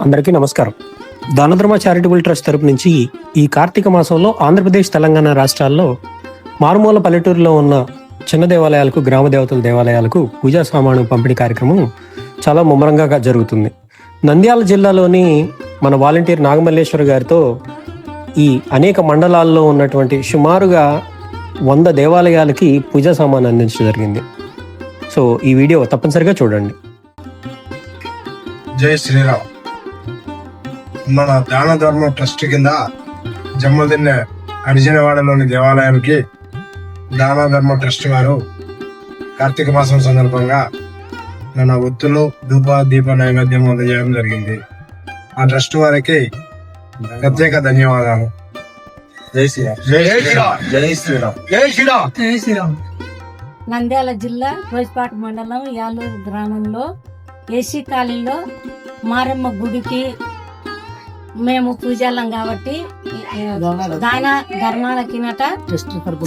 అందరికీ నమస్కారం. Danadharma charitable trust తరపు నుంచి ఈ కార్తీక మాసంలో ఆంధ్రప్రదేశ్ తెలంగాణ రాష్ట్రాల్లో మారుమూల పల్లెటూరులో ఉన్న చిన్న దేవాలయాలకు గ్రామ దేవతల దేవాలయాలకు పూజా సామాను పంపిణీ కార్యక్రమం చాలా ముమ్మరంగా జరుగుతుంది. నంద్యాల జిల్లాలోని మన వాలంటీర్ నాగమల్లేశ్వర గారితో ఈ అనేక మండలాల్లో ఉన్నటువంటి సుమారుగా వంద దేవాలయాలకి పూజా సామాను అందించడం జరిగింది. సో ఈ వీడియో తప్పనిసరిగా చూడండి. జై శ్రీరామ్. మన దాన ధర్మ ట్రస్ట్ కింద జమ్మదిన్న అడిజినవాడలోని దేవాలయానికి దాన ధర్మ ట్రస్ట్ వారు కార్తీక మాసం సందర్భంగా మన ఒత్తులు ధూప దీప నైవేద్యం అందజేయడం జరిగింది. ఆ ట్రస్ట్ వారికి ప్రత్యేక ధన్యవాదాలు. జై శ్రీరామ్. జై శ్రీరామ్. జై శ్రీరామ్. నంద్యాల జిల్లా రోజపాట మండలం యాలూరు గ్రామంలో ఏసీ కాలనీలో మారమ్మ గుడికి మేము పూజాలం కాబట్టి దాన ధర్మాల కిందట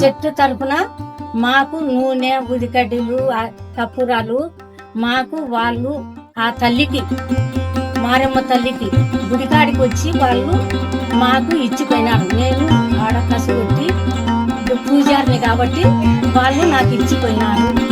చెట్టు తరపున మాకు నూనె ఉదికడ్డీలు కప్పురాలు మాకు వాళ్ళు ఆ తల్లికి మారమ్మ తల్లికి గుడికాడికి వచ్చి వాళ్ళు మాకు ఇచ్చిపోయినారు. నేను ఆడ కసుగొట్టి పూజారిని కాబట్టి వాళ్ళు నాకు ఇచ్చిపోయినారు.